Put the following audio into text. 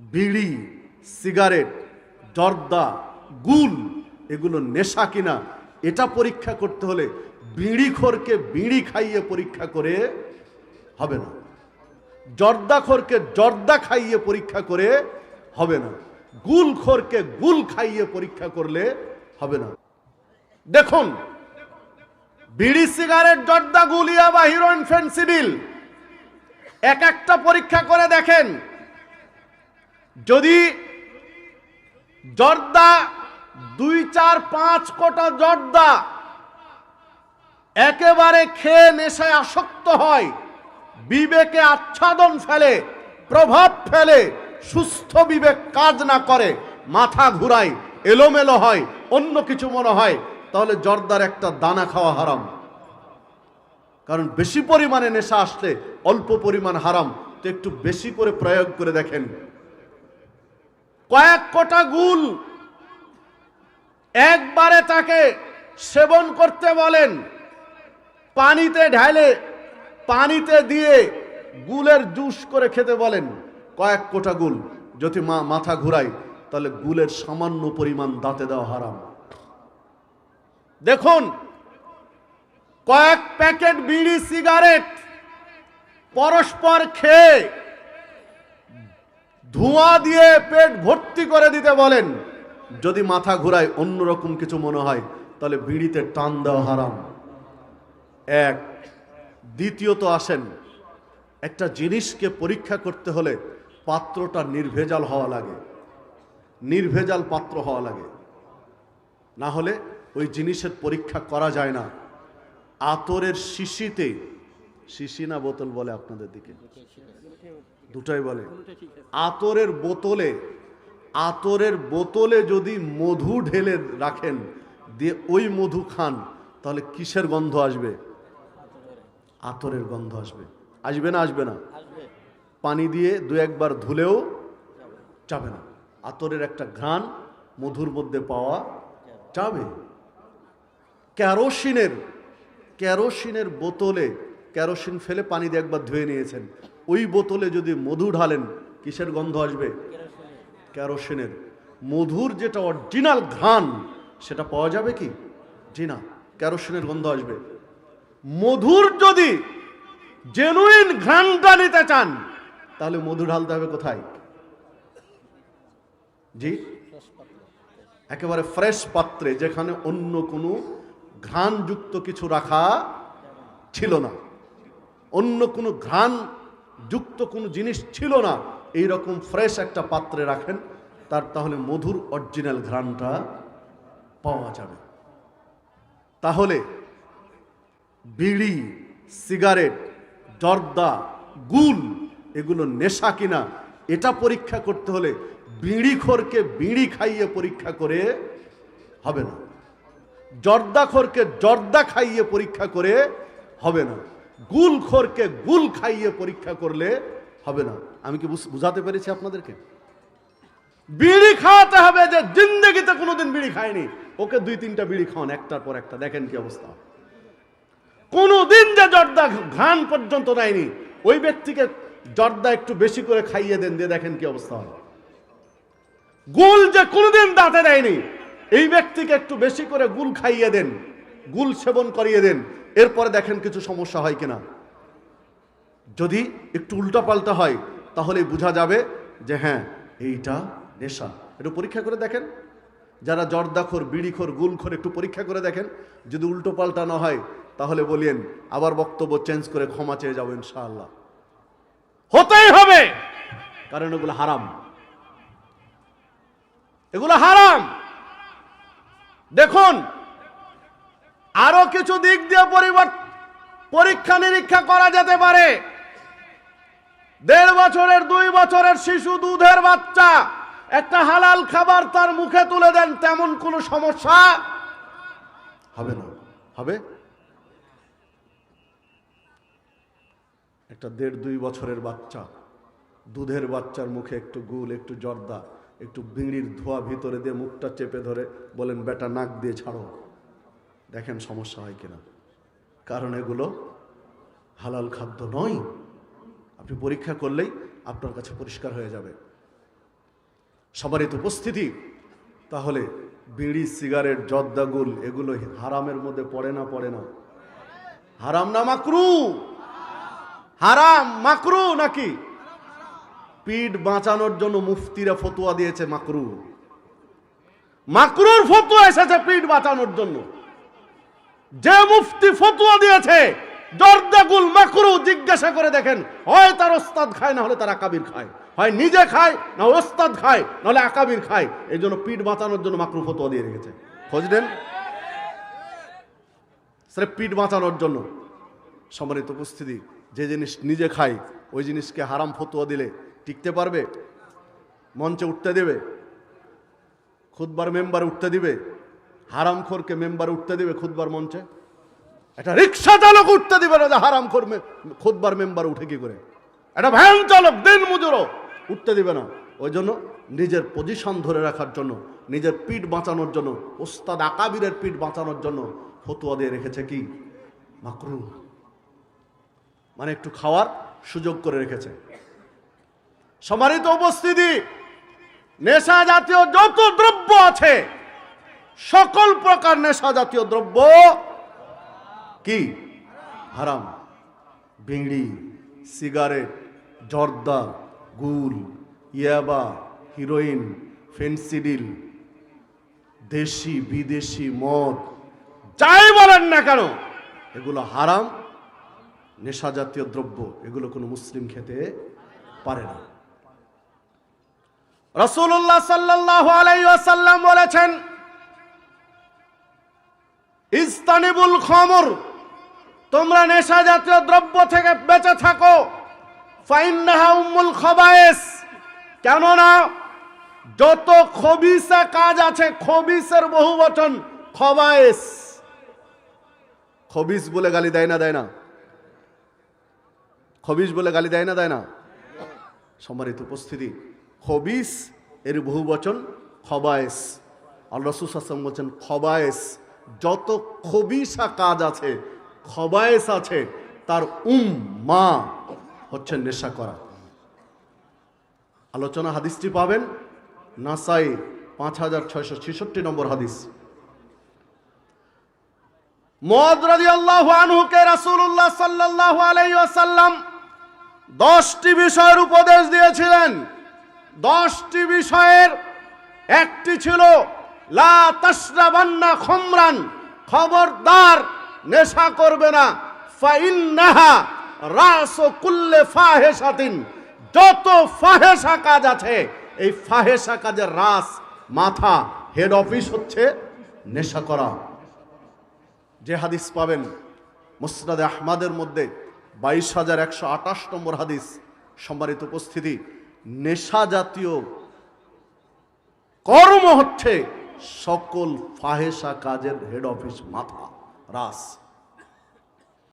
বিড়ি, সিগারেট জর্দা গুল, এগুলো নেশা কিনা, এটা পরীক্ষা করতে হলে বিড়িখোরকে বিড়ি খাইয়ে পরীক্ষা করে হবে না। জর্দাখোরকে জর্দা খাইয়ে পরীক্ষা করে হবে না। গুলখোরকে গুল খাইয়ে পরীক্ষা করলে হবে না। দেখুন, বিড়ি, সিগারেট জর্দা গুলিয়া বা হিরোইন ফেন্সিডিল এক একটা পরীক্ষা করে দেখেন। যদি জর্দা দুই, চার, পাঁচ কোটা জর্দা একেবারে খেয়ে নেশায় আসক্ত হয়, বিবেকে আচ্ছাদন ফেলে, প্রভাব ফেলে, সুস্থ বিবেক কাজ না করে, মাথা ঘুরায়, এলোমেলো হয়, অন্য কিছু মনে হয়, তাহলে জর্দার একটা দানা খাওয়া হারাম। কারণ বেশি পরিমাণে নেশা আসলে অল্প পরিমাণ হারাম। তো একটু বেশি করে প্রয়োগ করে দেখেন। কয়েক কোটা গুল একবারে তাকে সেবন করতে বলেন, পানিতে ঢালে পানিতে দিয়ে গুলের জুস করে খেতে বলেন, কয়েক কোটা গুল যদি মা মাথা ঘুরায়, তাহলে গুলের সামান্য পরিমাণ দাঁতে দেওয়া হারাম। দেখুন, কয়েক প্যাকেট বিড়ি, সিগারেট পরস্পর খেয়ে ধোঁয়া দিয়ে পেট ভর্তি করে দিতে বলেন। যদি মাথা ঘুরায় অন্যরকম কিছু মনে হয়, তাহলে বিড়িতে টান দেওয়া হারাম। এক, দ্বিতীয়ত আসেন, একটা জিনিসকে পরীক্ষা করতে হলে পাত্রটা নির্ভেজাল হওয়া লাগে। নির্ভেজাল পাত্র হওয়া লাগে। না হলে ওই জিনিসের পরীক্ষা করা যায় না। আতরের শিশিতে শিশি না বোতল বলে আপনাদের দিকে। দুটাই বলে। আতরের বোতলে আতরের বোতলে যদি মধু ঢেলে রাখেন দিয়ে ওই মধু খান তাহলে কিসের গন্ধ আসবে? আতরের গন্ধ আসবে। আসবে না আসবে না। পানি দিয়ে দু একবার ধুলেও যাবে না। আতরের একটা ঘ্রাণ মধুর মধ্যে পাওয়া যাবে। ক্যারোসিনের ক্যারোসিনের বোতলে ক্যারোসিন ফেলে পানি দিয়ে একবার ধুয়ে নিয়েছেন। ওই বোতলে যদি মধু ঢালেন, কিসের গন্ধ আসবে? ক্যারোসিনের মধুর যেটা অরিজিনাল ঘ্রাণ, সেটা পাওয়া যাবে কি? জি না ক্যারোসিনের গন্ধ আসবে। মধুর যদি জেনুইন ঘ্রাণটা নিতে চান, তাহলে মধু ঢালতে হবে কোথায়? জি? একেবারে ফ্রেশ পাত্রে, যেখানে অন্য কোনো ঘ্রাণযুক্ত কিছু রাখা ছিল না। অন্য কোনো ঘ্রাণ যুক্ত কোনো জিনিস ছিল না। এই রকম ফ্রেশ একটা পাত্রে রাখেন, তার তাহলে মধুর অরিজিনাল ঘ্রাণটা পাওয়া যাবে। তাহলে বিড়ি, সিগারেট, জর্দা, গুল, এগুলো নেশা কিনা, এটা পরীক্ষা করতে হলে বিড়িখোরকে বিড়ি খাইয়ে পরীক্ষা করে হবে না। জর্দাখোরকে জর্দা খাইয়ে পরীক্ষা করে হবে না। গুলখোরকে গুল খাইয়ে পরীক্ষা করলে হবে না। আমি কি বুঝ- বুঝাতে পেরেছি আপনাদেরকে? বিড়ি খাওয়াতে হবে যে জিন্দগিতে কোনোদিন বিড়ি খায়নি। ওকে দুই তিনটা বিড়ি খাওয়ান, একটার পর একটা। দেখেন কি অবস্থা। কোনোদিন যে জর্দা ঘ্রাণ পর্যন্ত নেয়নি ওই ব্যক্তিকে জর্দা একটু বেশি করে খাইয়ে দেন, দিয়ে দেখেন কি অবস্থা হয়। গুল যে কোনোদিন দাঁতে দেয়নি, এই ব্যক্তিকে একটু বেশি করে গুল খাইয়ে দেন, গুল সেবন করিয়ে দেন। এরপরে দেখেন কিছু সমস্যা হয় কিনা। যদি একটু উল্টাপাল্টা হয় তাহলে বোঝা যাবে যে হ্যাঁ এইটা নেশা। একটু পরীক্ষা করে দেখেন। যারা জর্দাখোর, বিড়িখোর, গুলখোর একটু পরীক্ষা করে দেখেন। যদি উল্টো পাল্টা না হয়, তাহলে বলিয়েন, আবার বক্তব্য চেঞ্জ করে ক্ষমা চেয়ে যাব ইনশাআল্লাহ। হতেই হবে! কারণ এগুলো হারাম। এগুলো হারাম! দেখুন আরও কিছু দিক দিয়ে পরিবর্তন পরীক্ষা নিরীক্ষা করা যেতে পারে। দেড় বছরের, দুই বছরের শিশু দুধের বাচ্চা, একটা হালাল খাবার তার মুখে তুলে দেন, তেমন কোনো সমস্যা হবে না। হবে? একটা দেড়, দুই বছরের বাচ্চা, দুধের বাচ্চার মুখে একটু গুল, একটু জর্দা, একটু বিড়ির ধোয়া ভিতরে দিয়ে মুখটা চেপে ধরে বলেন, বেটা, নাক দিয়ে ছাড়ো। দেখেন সমস্যা হয় কিনা। কারণ এগুলো হালাল খাদ্য নয়। আপনি পরীক্ষা করলেই আপনার কাছে পরিষ্কার হয়ে যাবে। সবারই তো উপস্থিতি। তাহলে বিড়ি, সিগারেট জর্দাগুল এগুলো হারামের মধ্যে পড়ে না পড়ে না। হারাম না মাকরু? হারাম মাকরু নাকি? পিঠ বাঁচানোর জন্য মুফতিরা ফতুয়া দিয়েছে মাকরু। মাকরুর ফতুয়া এসেছে পিঠ বাঁচানোর জন্য। যে মুফতি ফতুয়া দিয়েছে জর্দাগুল মাকরু জিজ্ঞাসা করে দেখেন, হয় তার ওস্তাদ খায় না হলে তার আকাবির খায়, হয় নিজে খায় না ওস্তাদ খায় নাহলে আকাবির খায় এই জন্য পিঠ বাঁচানোর জন্য মাকরু ফতুয়া দিয়ে রেখেছে। খোঁজ নেন পিঠ বাঁচানোর জন্য। সম্মানিত উপস্থিতি, যে জিনিস নিজে খায়, ওই জিনিসকে হারাম ফতুয়া দিলে টিকতে পারবে? মঞ্চে উঠতে দেবে? খুদবার মেম্বার উঠতে দিবে? হারামখোরকে মেম্বার উঠতে দিবে খুদবার মঞ্চে? একটা রিক্সা চালক উঠতে দিবে না যে হারামখোর খুদবার মেম্বার উঠে কি করে? একটা ভ্যান চালক দিন মজুরও উঠতে দিবে না। ওই জন্য নিজের পজিশন ধরে রাখার জন্য, নিজের পিঠ বাঁচানোর জন্য, ওস্তাদ আকাবিরের পিঠ বাঁচানোর জন্য ফতুয়া দিয়ে রেখেছে কি? মাকরু মানে একটু খাওয়ার সুযোগ করে রেখেছে। সমারিত উপস্থিতি। নেশা জাতীয় যত দ্রব্য আছে সকল প্রকার নেশা জাতীয় দ্রব্য কি? হারাম। বিড়ি, সিগারেট, জর্দা, গুল, ইয়াবা, হিরোইন, ফেন্সিডিল, দেশি, বিদেশি, মদ, যাই বলেন না কেন, এগুলো হারাম। নেশা জাতীয় দ্রব্য, এগুলো কোনো মুসলিম খেতে পারে না। রসুল্লাহ সাল্লাহ আলাইসাল্লাম বলেছেন ইস্তানিবুল খমর, তোমরা নেশা জাতীয় দ্রব্য থেকে বেঁচে থাকো। ফাইন্নাহা উম্মুল খবায়েস, কেননা যত খবিসা কাজ আছে, খবিসের বহু বচন খবায়েস। খবিস বলে গালি দেয় না দেয় না। খবিস বলে গালি দেয় না দেয় না। সম্মানিত উপস্থিতি, খবিস এর বহু বচন খবায়েস। আল্লাহ আসলাম বলছেন, খবায়েস। যত খবিসা কাজ আছে, খবায়েস আছে, তার উম মা হচ্ছে নেশা করা। আলোচনা হাদিসটি পাবেন, নাসাই পাঁচ হাজার ছয়শো ছেষট্টি নম্বর হাদিস। দশটি বিষয়ের উপদেশ দিয়েছিলেন। দশটি বিষয়ের একটি ছিল লা তাশরাবান্না খমরান, খবরদার, নেশা করবে না। ফাইন্নাহা রাস কুল্লে ফাহেসাতিন যত ফাহেসা কাজ আছে, এই ফাহেসা কাজের রাস মাথা হেড অফিস হচ্ছে নেশা করা। যে হাদিস পাবেন, মুসনাদে আহমাদের মধ্যে বাইশ হাজার একশো আঠাশ নম্বর হাদিস, সম্মানিত উপস্থিতি, নেশা জাতীয় কর্ম হচ্ছে সকল ফাহেসা কাজের হেড অফিস মাথা রাস।